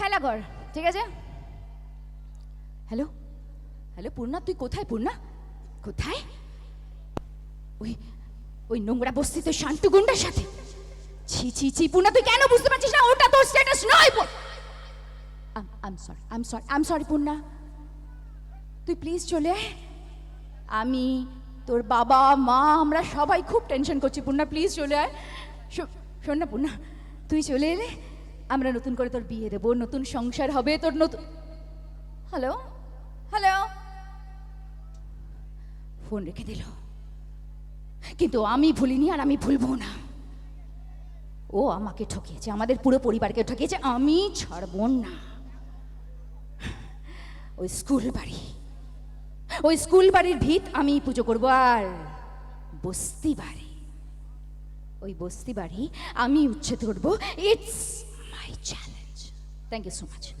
খেলা কর, ঠিক আছে? হ্যালো হ্যালো পূর্ণা, তুই কোথায় পূর্ণা? কোথায়? ওই ওই নোংরা বস্তিতে শান্টু গুন্ডার সাথে। ছি ছি ছি, পূর্ণা, তুই কেন বুঝতে পারছিস না? ওটা তোর স্ট্যাটাস নয় I'm sorry I'm sorry I'm sorry Purna. তুই প্লিজ চলে আমি, তোর বাবা, মা, আমরা সবাই খুব টেনশন করছি, পূর্ণা প্লিজ চলে আয়। শোন না, পূর্ণা, তুই চলে এলে আমরা নতুন করে তোর বিয়ে দেবো, নতুন সংসার হবে, তোর নতুন হ্যালো হ্যালো ফোন রেখে দিল। কিন্তু আমি ভুলিনি আর আমি ভুলবো না। ও আমাকে ঠকিয়েছে, আমাদের পুরো পরিবারকে ঠকিয়েছে, আমি ছাড়বো না। ওই স্কুল বাড়ি। ওই স্কুল বাড়ির ভিত আমি পুজো করব আর বস্তি বাড়ি। ওই বস্তি বাড়ি আমি উচ্ছেদ করব। It's challenge. Thank you so much.